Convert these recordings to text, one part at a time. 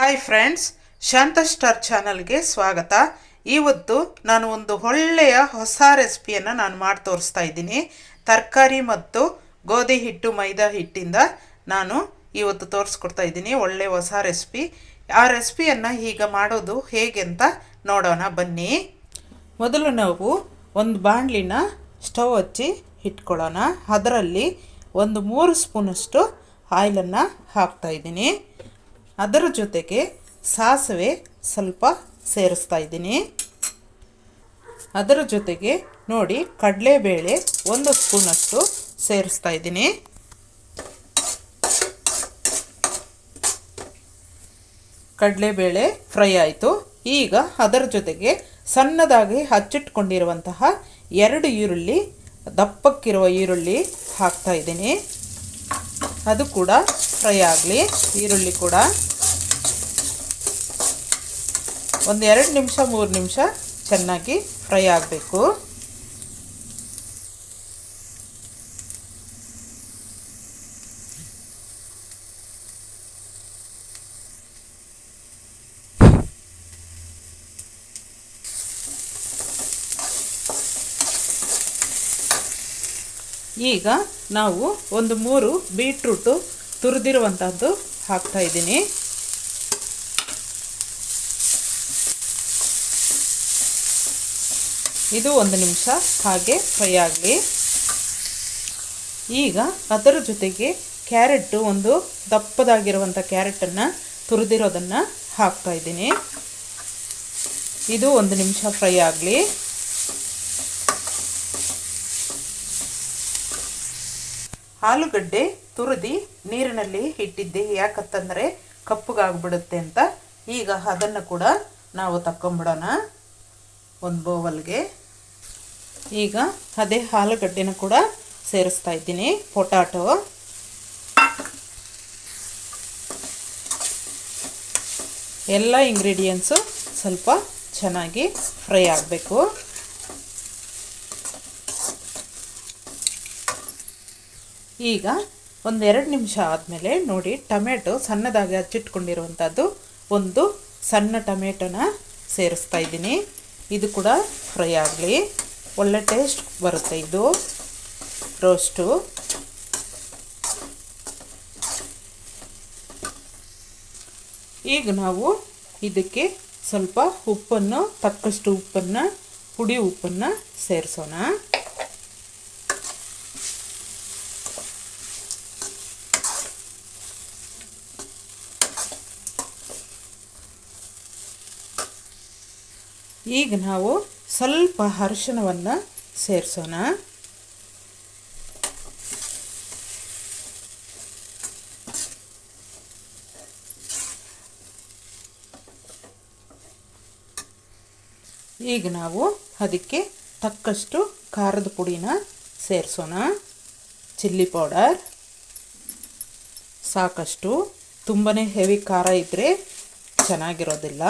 Hi friends ಶಾಂತ star ಚಾನಲ್ಗೆ ಸ್ವಾಗತ. ಇವತ್ತು ನಾನು ಒಂದು ಒಳ್ಳೆಯ ಹೊಸ ರೆಸಿಪಿಯನ್ನು ನಾನು ಮಾಡಿ ತೋರಿಸ್ತಾ ಇದ್ದೀನಿ. ತರಕಾರಿ ಮತ್ತು ಗೋಧಿ ಹಿಟ್ಟು, ಮೈದಾ ಹಿಟ್ಟಿಂದ ನಾನು ಇವತ್ತು ತೋರಿಸ್ಕೊಡ್ತಾ ಇದ್ದೀನಿ ಒಳ್ಳೆಯ ಹೊಸ ರೆಸಿಪಿ. ಆ ರೆಸಿಪಿಯನ್ನು ಈಗ ಮಾಡೋದು ಹೇಗೆ ಅಂತ ನೋಡೋಣ, ಬನ್ನಿ. ಮೊದಲು ನಾವು ಒಂದು ಬಾಣಲಿನ ಸ್ಟವ್ ಹಚ್ಚಿ ಇಟ್ಕೊಳ್ಳೋಣ. ಅದರಲ್ಲಿ ಒಂದು ಮೂರು ಸ್ಪೂನಷ್ಟು ಆಯಿಲನ್ನು ಹಾಕ್ತಾ ಇದ್ದೀನಿ. ಅದರ ಜೊತೆಗೆ ಸಾಸಿವೆ ಸ್ವಲ್ಪ ಸೇರಿಸ್ತಾ ಇದ್ದೀನಿ. ಅದರ ಜೊತೆಗೆ ನೋಡಿ ಕಡಲೆಬೇಳೆ ಒಂದು ಸ್ಪೂನಷ್ಟು ಸೇರಿಸ್ತಾ ಇದ್ದೀನಿ. ಕಡಲೆಬೇಳೆ ಫ್ರೈ ಆಯಿತು. ಈಗ ಅದರ ಜೊತೆಗೆ ಸಣ್ಣದಾಗಿ ಹಚ್ಚಿಟ್ಕೊಂಡಿರುವಂತಹ ಎರಡು ಈರುಳ್ಳಿ, ದಪ್ಪಕ್ಕಿರುವ ಈರುಳ್ಳಿ ಹಾಕ್ತಾ ಇದ್ದೀನಿ. ಅದು ಕೂಡ ಫ್ರೈ ಆಗಲಿ, ಈರುಳ್ಳಿ ಕೂಡ. ಒಂದು ಎರಡು ನಿಮಿಷ, ಮೂರು ನಿಮಿಷ ಚೆನ್ನಾಗಿ ಫ್ರೈ ಆಗಬೇಕು. ಈಗ ನಾವು ಒಂದು ಮೂರು ಬೀಟ್ರೂಟು ತುರಿದಿರುವಂಥದ್ದು ಹಾಕ್ತಾ ಇದ್ದೀನಿ. ಇದು ಒಂದು ನಿಮಿಷ. ಹಾಗೆ ಫ್ರೈ ಆಗಲಿ. ಈಗ ಅದರ ಜೊತೆಗೆ ಕ್ಯಾರೆಟು ಒಂದು ದಪ್ಪದಾಗಿರುವಂಥ ಕ್ಯಾರೆಟನ್ನು ತುರಿದಿರೋದನ್ನು ಹಾಕ್ತಾ ಇದ್ದೀನಿ. ಇದು ಒಂದು ನಿಮಿಷ ಫ್ರೈ ಆಗಲಿ. ಆಲೂಗಡ್ಡೆ ತುರಿದಿ ನೀರಿನಲ್ಲಿ ಇಟ್ಟಿದ್ದೆ. ಯಾಕತ್ತಂದರೆ ಕಪ್ಪಗಾಗ್ಬಿಡುತ್ತೆ ಅಂತ. ಈಗ ಅದನ್ನು ಕೂಡ ನಾವು ತಕ್ಕೊಂಬಿಡೋಣ. ಒಂದು ಬೋವಲ್ಗೆ ಈಗ ಅದೇ ಆಲೂಗಡ್ಡೆನ ಕೂಡ ಸೇರಿಸ್ತಾ ಇದ್ದೀನಿ, ಪೊಟ್ಯಾಟೊ. ಎಲ್ಲ ಇಂಗ್ರೀಡಿಯೆಂಟ್ಸು ಸ್ವಲ್ಪ ಚೆನ್ನಾಗಿ ಫ್ರೈ ಆಗಬೇಕು. ಈಗ ಒಂದೆರಡು ನಿಮಿಷ ಆದಮೇಲೆ ನೋಡಿ ಟೊಮೆಟೊ ಸಣ್ಣದಾಗಿ ಹಚ್ಚಿಟ್ಕೊಂಡಿರುವಂಥದ್ದು ಒಂದು ಸಣ್ಣ ಟೊಮೆಟೊನ ಸೇರಿಸ್ತಾ ಇದ್ದೀನಿ. ಇದು ಕೂಡ ಫ್ರೈ ಆಗಲಿ. ಒಳ್ಳೆ ಟೇಸ್ಟ್ ಬರುತ್ತೆ ಇದು. ರೋಸ್ಟು. ಈಗ ನಾವು ಇದಕ್ಕೆ ಸ್ವಲ್ಪ ಉಪ್ಪನ್ನು, ತಕ್ಕಷ್ಟು ಉಪ್ಪನ್ನು, ಪುಡಿ ಉಪ್ಪನ್ನು ಸೇರಿಸೋಣ. ಈಗ ನಾವು ಸ್ವಲ್ಪ ಅರಿಶಿನವನ್ನು ಸೇರಿಸೋಣ. ಈಗ ನಾವು ಅದಕ್ಕೆ ತಕ್ಕಷ್ಟು ಖಾರದ ಪುಡಿನ ಸೇರಿಸೋಣ. Chilli powder. ಸಾಕಷ್ಟು. ತುಂಬಾ ಹೆವಿ ಖಾರ ಇದ್ದರೆ ಚೆನ್ನಾಗಿರೋದಿಲ್ಲ.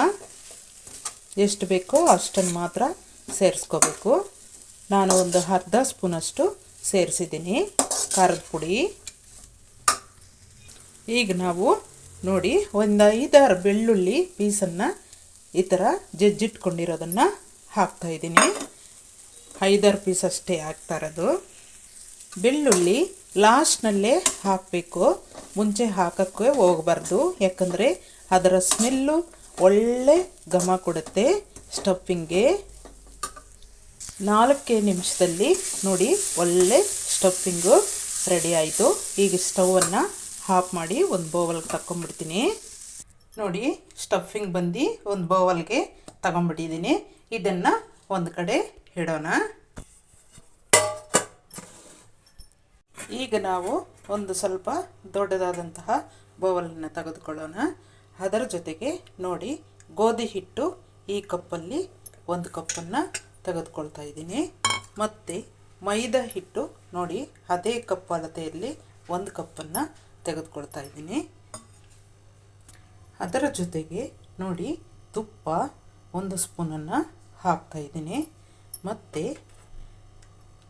ಎಷ್ಟು ಬೇಕೋ ಅಷ್ಟನ್ನು ಮಾತ್ರ ಸೇರಿಸ್ಕೋಬೇಕು. ನಾನು ಒಂದು ಅರ್ಧ ಸ್ಪೂನಷ್ಟು ಸೇರಿಸಿದ್ದೀನಿ. ಖಾರದ ಪುಡಿ. ಈಗ ನಾವು ನೋಡಿ ಒಂದು ಐದಾರು ಬೆಳ್ಳುಳ್ಳಿ ಪೀಸನ್ನು ಈ ಥರ ಜಜ್ಜಿಟ್ಕೊಂಡಿರೋದನ್ನು ಹಾಕ್ತಾಯಿದ್ದೀನಿ ಐದಾರು ಪೀಸ್ ಅಷ್ಟೇ ಹಾಕ್ತಾ ಇರೋದು. ಬೆಳ್ಳುಳ್ಳಿ ಲಾಸ್ಟ್ನಲ್ಲೇ ಹಾಕಬೇಕು. ಮುಂಚೆ ಹಾಕೋಕ್ಕೆ ಹೋಗಬಾರ್ದು. ಯಾಕಂದರೆ ಅದರ ಸ್ಮೆಲ್ಲು ಒಳ್ಳೆ ಘಮ ಕೊಡುತ್ತೆ ಸ್ಟಫಿಂಗ್ಗೆ. ನಾಲ್ಕೇ ನಿಮಿಷದಲ್ಲಿ ನೋಡಿ, ಒಳ್ಳೆ ಸ್ಟಫಿಂಗು ರೆಡಿ ಆಯಿತು. ಈಗ ಸ್ಟವನ್ನು ಹಾಫ್ ಮಾಡಿ ಒಂದು ಬೌವಲ್ಗೆ ತಗೊಂಬಿಡ್ತೀನಿ ನೋಡಿ, ಸ್ಟಫಿಂಗ್ ಬಂದು ಒಂದು ಬೌವಲ್ಗೆ ತಗೊಂಬಿಟ್ಟಿದ್ದೀನಿ ಇದನ್ನು ಒಂದು ಕಡೆ ಇಡೋಣ. ಈಗ ನಾವು ಒಂದು ಸ್ವಲ್ಪ ದೊಡ್ಡದಾದಂತಹ ಬೌವಲನ್ನು ತೆಗೆದುಕೊಳ್ಳೋಣ. ಅದರ ಜೊತೆಗೆ ನೋಡಿ, ಗೋಧಿ ಹಿಟ್ಟು ಈ ಕಪ್ಪಲ್ಲಿ ಒಂದು ಕಪ್ಪನ್ನು ತೆಗೆದುಕೊಳ್ತಾ ಇದ್ದೀನಿ. ಮತ್ತು ಮೈದಾ ಹಿಟ್ಟು ನೋಡಿ, ಅದೇ ಕಪ್ ಅಳತೆಯಲ್ಲಿ ಒಂದು ಕಪ್ಪನ್ನು ತೆಗೆದುಕೊಳ್ತಾ ಇದ್ದೀನಿ. ಅದರ ಜೊತೆಗೆ ನೋಡಿ, ತುಪ್ಪ ಒಂದು ಸ್ಪೂನನ್ನು ಹಾಕ್ತಾ ಇದ್ದೀನಿ. ಮತ್ತು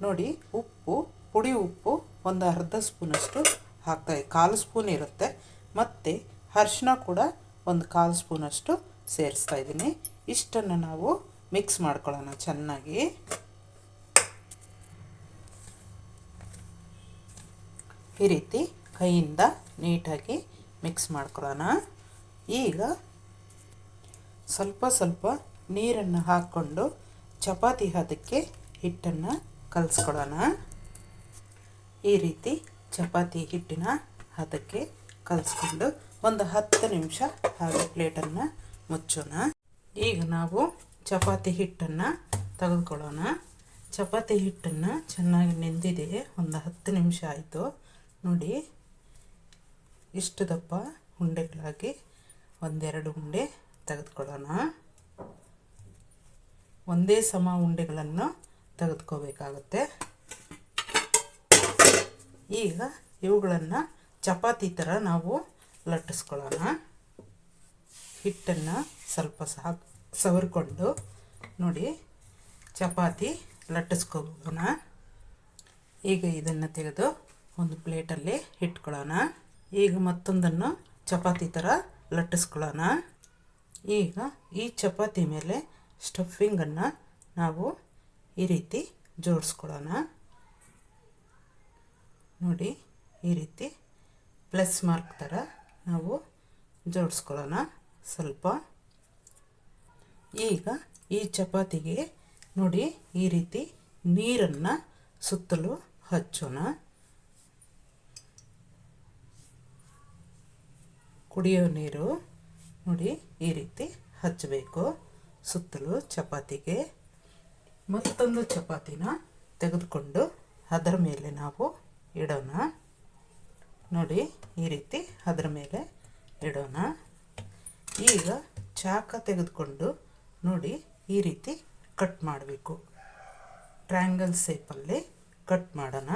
ನೋಡಿ, ಉಪ್ಪು, ಪುಡಿ ಉಪ್ಪು ಒಂದು ಅರ್ಧ ಸ್ಪೂನಷ್ಟು ಹಾಕ್ತಾ, ಕಾಲು ಸ್ಪೂನ್ ಇರುತ್ತೆ. ಮತ್ತು ಅರಿಶಿನ ಕೂಡ ಒಂದು ಕಾಲು ಸ್ಪೂನಷ್ಟು ಸೇರಿಸ್ತಾ ಇದ್ದೀನಿ. ಇಷ್ಟನ್ನು ನಾವು ಮಿಕ್ಸ್ ಮಾಡ್ಕೊಳ್ಳೋಣ ಚೆನ್ನಾಗಿ. ಈ ರೀತಿ ಕೈಯಿಂದ ನೀಟಾಗಿ ಮಿಕ್ಸ್ ಮಾಡ್ಕೊಳ್ಳೋಣ. ಈಗ ಸ್ವಲ್ಪ ಸ್ವಲ್ಪ ನೀರನ್ನು ಹಾಕ್ಕೊಂಡು ಚಪಾತಿ ಹದಕ್ಕೆ ಹಿಟ್ಟನ್ನು ಕಲಿಸ್ಕೊಳ್ಳೋಣ. ಈ ರೀತಿ ಚಪಾತಿ ಹಿಟ್ಟಿನ ಹದಕ್ಕೆ ಕಲಿಸ್ಕೊಂಡು ಒಂದು ಹತ್ತು ನಿಮಿಷ ಹಾಗೆ ಪ್ಲೇಟನ್ನು ಮುಚ್ಚೋಣ. ಈಗ ನಾವು ಚಪಾತಿ ಹಿಟ್ಟನ್ನು ತೆಗೆದುಕೊಳ್ಳೋಣ. ಚಪಾತಿ ಹಿಟ್ಟನ್ನು ಚೆನ್ನಾಗಿ ನೆಂದಿದೆ. ಒಂದು ಹತ್ತು ನಿಮಿಷ ಆಯಿತು. ನೋಡಿ, ಇಷ್ಟು ದಪ್ಪ ಉಂಡೆಗಳಾಗಿ ಒಂದೆರಡು ಉಂಡೆ ತೆಗೆದುಕೊಳ್ಳೋಣ. ಒಂದೇ ಸಮ ಉಂಡೆಗಳನ್ನು ತೆಗೆದುಕೋಬೇಕಾಗುತ್ತೆ. ಈಗ ಇವುಗಳನ್ನು ಚಪಾತಿ ಥರ ನಾವು ಲಟ್ಟಿಸ್ಕೊಳ್ಳೋಣ. ಹಿಟ್ಟನ್ನು ಸ್ವಲ್ಪ ಸಹ ಸವರ್ಕೊಂಡು ನೋಡಿ ಚಪಾತಿ ಲಟ್ಟಿಸ್ಕೋಬೋಣ. ಈಗ ಇದನ್ನು ತೆಗೆದು ಒಂದು ಪ್ಲೇಟಲ್ಲಿ ಇಟ್ಕೊಳ್ಳೋಣ. ಈಗ ಮತ್ತೊಂದನ್ನು ಚಪಾತಿ ಥರ ಲಟ್ಟಿಸ್ಕೊಳ್ಳೋಣ. ಈಗ ಈ ಚಪಾತಿ ಮೇಲೆ ಸ್ಟಫಿಂಗನ್ನು ನಾವು ಈ ರೀತಿ ಜೋಡಿಸ್ಕೊಳ್ಳೋಣ. ನೋಡಿ ಈ ರೀತಿ ಪ್ಲಸ್ ಮಾರ್ಕ್ ಥರ ನಾವು ಜೋಡಿಸ್ಕೊಳ್ಳೋಣ. ಸ್ವಲ್ಪ. ಈಗ ಈ ಚಪಾತಿಗೆ ನೋಡಿ ಈ ರೀತಿ ನೀರನ್ನು ಸುತ್ತಲೂ ಹಚ್ಚೋಣ. ಕುಡಿಯೋ ನೀರು ನೋಡಿ ಈ ರೀತಿ ಹಚ್ಚಬೇಕು ಸುತ್ತಲೂ ಚಪಾತಿಗೆ. ಮತ್ತೊಂದು ಚಪಾತಿನ ತೆಗೆದುಕೊಂಡು ಅದರ ಮೇಲೆ ನಾವು ಇಡೋಣ. ನೋಡಿ, ಈ ರೀತಿ ಅದರ ಮೇಲೆ ಇಡೋಣ. ಈಗ ಚಾಕ ತೆಗೆದುಕೊಂಡು ನೋಡಿ, ಈ ರೀತಿ ಕಟ್ ಮಾಡಬೇಕು. ಟ್ರ್ಯಾಂಗಲ್ ಸೇಪಲ್ಲಿ ಕಟ್ ಮಾಡೋಣ.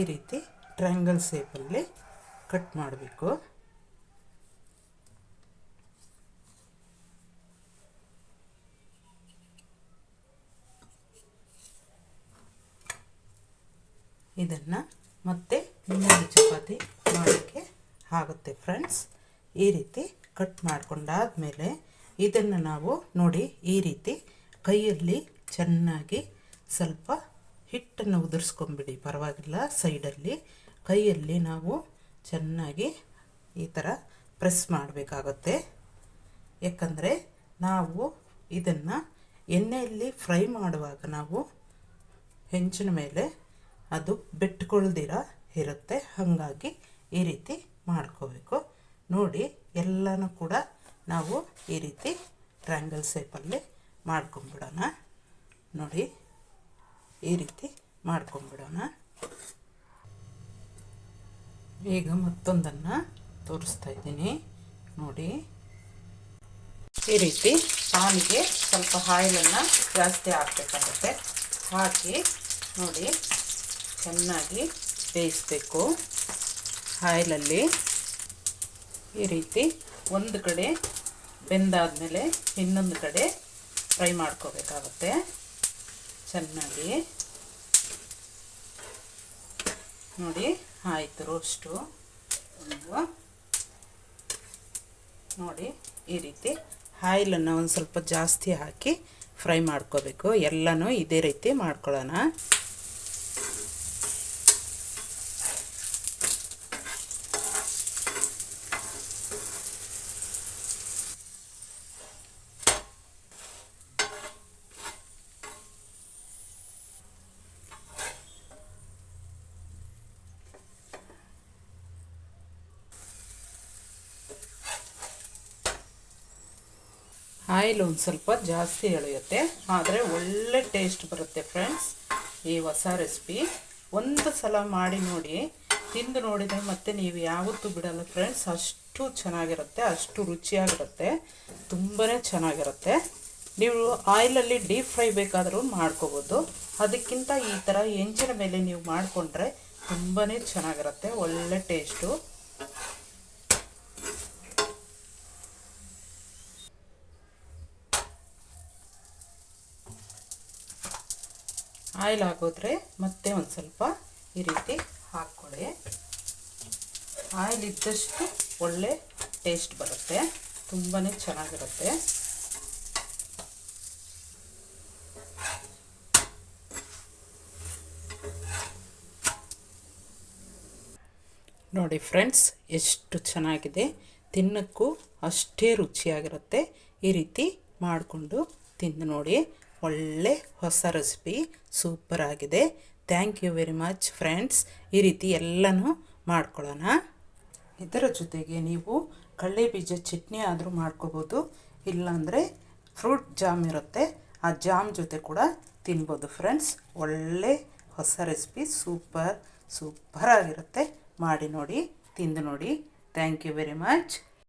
ಈ ರೀತಿ ಟ್ರ್ಯಾಂಗಲ್ ಸೇಪಲ್ಲಿ ಕಟ್ ಮಾಡಬೇಕು. ಇದನ್ನು ಮತ್ತೆ ಇನ್ನೊಂದು ಚಪಾತಿ ಮಾಡೋಕ್ಕೆ ಆಗುತ್ತೆ ಫ್ರೆಂಡ್ಸ್ ಈ ರೀತಿ ಕಟ್ ಮಾಡ್ಕೊಂಡಾದಮೇಲೆ ಇದನ್ನು ನಾವು ನೋಡಿ ಈ ರೀತಿ ಕೈಯಲ್ಲಿ ಚೆನ್ನಾಗಿ ಸ್ವಲ್ಪ ಹಿಟ್ಟನ್ನು ಉದುರಿಸ್ಕೊಂಬಿಡಿ. ಪರವಾಗಿಲ್ಲ ಸೈಡಲ್ಲಿ ಕೈಯಲ್ಲಿ ನಾವು ಚೆನ್ನಾಗಿ ಈ ಥರ ಪ್ರೆಸ್ ಮಾಡಬೇಕಾಗತ್ತೆ. ಯಾಕಂದರೆ ನಾವು ಇದನ್ನು ಎಣ್ಣೆಯಲ್ಲಿ ಫ್ರೈ ಮಾಡುವಾಗ ನಾವು ಹೆಂಚಿನ ಮೇಲೆ ಅದು ಬಿಟ್ಕೊಳ್ದಿರ ಇರುತ್ತೆ. ಹಾಗಾಗಿ ಈ ರೀತಿ ಮಾಡ್ಕೋಬೇಕು. ನೋಡಿ, ಎಲ್ಲನೂ ಕೂಡ ನಾವು ಈ ರೀತಿ ಟ್ರ್ಯಾಂಗಲ್ ಶೇಪಲ್ಲಿ ಮಾಡ್ಕೊಂಬಿಡೋಣ. ನೋಡಿ, ಈ ರೀತಿ ಮಾಡ್ಕೊಂಬಿಡೋಣ. ಈಗ ಮತ್ತೊಂದನ್ನು ತೋರಿಸ್ತಾ ಇದ್ದೀನಿ. ನೋಡಿ, ಈ ರೀತಿ ಪಾನಿಗೆ ಸ್ವಲ್ಪ ಆಯಿಲನ್ನು ಜಾಸ್ತಿ ಹಾಕಬೇಕಾಗುತ್ತೆ. ಹಾಕಿ ನೋಡಿ ಚೆನ್ನಾಗಿ ಬೇಯಿಸಬೇಕು. ಆಯಿಲಲ್ಲಿ ಈ ರೀತಿ ಒಂದು ಕಡೆ ಬೆಂದಾದಮೇಲೆ ಇನ್ನೊಂದು ಕಡೆ ಫ್ರೈ ಮಾಡ್ಕೋಬೇಕಾಗುತ್ತೆ. ಚೆನ್ನಾಗಿ. ನೋಡಿ, ಆಯಿತು ರೋಸ್ಟು ಒಂದು. ನೋಡಿ, ಈ ರೀತಿ ಆಯಿಲನ್ನು ಒಂದು ಸ್ವಲ್ಪ ಜಾಸ್ತಿ ಹಾಕಿ ಫ್ರೈ ಮಾಡ್ಕೋಬೇಕು. ಎಲ್ಲನೂ ಇದೇ ರೀತಿ ಮಾಡ್ಕೊಳ್ಳೋಣ. ಆಯಿಲ್ ಒಂದು ಸ್ವಲ್ಪ ಜಾಸ್ತಿ ಎಳೆಯುತ್ತೆ. ಆದರೆ ಒಳ್ಳೆ ಟೇಸ್ಟ್ ಬರುತ್ತೆ ಫ್ರೆಂಡ್ಸ್ ಈ ಹೊಸ ರೆಸಿಪಿ. ಒಂದು ಸಲ ಮಾಡಿ ನೋಡಿ, ತಿಂದು ನೋಡಿದರೆ ಮತ್ತೆ ನೀವು ಯಾವತ್ತೂ ಬಿಡಲ್ಲ ಫ್ರೆಂಡ್ಸ್. ಅಷ್ಟು ಚೆನ್ನಾಗಿರುತ್ತೆ, ಅಷ್ಟು ರುಚಿಯಾಗಿರುತ್ತೆ ತುಂಬಾ ಚೆನ್ನಾಗಿರುತ್ತೆ. ನೀವು ಆಯಿಲಲ್ಲಿ ಡೀಪ್ ಫ್ರೈ ಬೇಕಾದರೂ ಮಾಡ್ಕೋಬೋದು. ಅದಕ್ಕಿಂತ ಈ ಥರ ಹೆಂಚಿನ ಮೇಲೆ ನೀವು ಮಾಡಿಕೊಂಡ್ರೆ ತುಂಬಾ ಚೆನ್ನಾಗಿರುತ್ತೆ, ಒಳ್ಳೆ ಟೇಸ್ಟು. ಆಯಿಲ್ ಆಗೋದ್ರೆ ಮತ್ತೆ ಒಂದು ಸ್ವಲ್ಪ ಈ ರೀತಿ ಹಾಕ್ಕೊಳ್ಳಿ. ಆಯಿಲ್ ಇದ್ದಷ್ಟು ಒಳ್ಳೆ ಟೇಸ್ಟ್ ಬರುತ್ತೆ ತುಂಬಾ ಚೆನ್ನಾಗಿರುತ್ತೆ. ನೋಡಿ ಫ್ರೆಂಡ್ಸ್, ಎಷ್ಟು ಚೆನ್ನಾಗಿದೆ. ತಿನ್ನಕ್ಕೂ ಅಷ್ಟೇ ರುಚಿಯಾಗಿರುತ್ತೆ. ಈ ರೀತಿ ಮಾಡಿಕೊಂಡು ತಿಂದು ನೋಡಿ. ಒಳ್ಳೆ ಹೊಸ ರೆಸಿಪಿ ಸೂಪರ್ ಆಗಿದೆ. Thank you very much friends ಈ ರೀತಿ ಎಲ್ಲನೂ ಮಾಡ್ಕೊಳ್ಳೋಣ. ಇದರ ಜೊತೆಗೆ ನೀವು ಕಳ್ಳೆ ಬೀಜ ಚಟ್ನಿ ಆದರೂ ಮಾಡ್ಕೋಬೋದು. ಇಲ್ಲಾಂದರೆ ಫ್ರೂಟ್ ಜಾಮ್ ಇರುತ್ತೆ. ಆ ಜಾಮ್ ಜೊತೆ ಕೂಡ ತಿನ್ಬೋದು ಫ್ರೆಂಡ್ಸ್ ಒಳ್ಳೆ ಹೊಸ ರೆಸಿಪಿ ಸೂಪರ್ ಸೂಪರ್ ಆಗಿರುತ್ತೆ. ಮಾಡಿ ನೋಡಿ, ತಿಂದು ನೋಡಿ. Thank you very much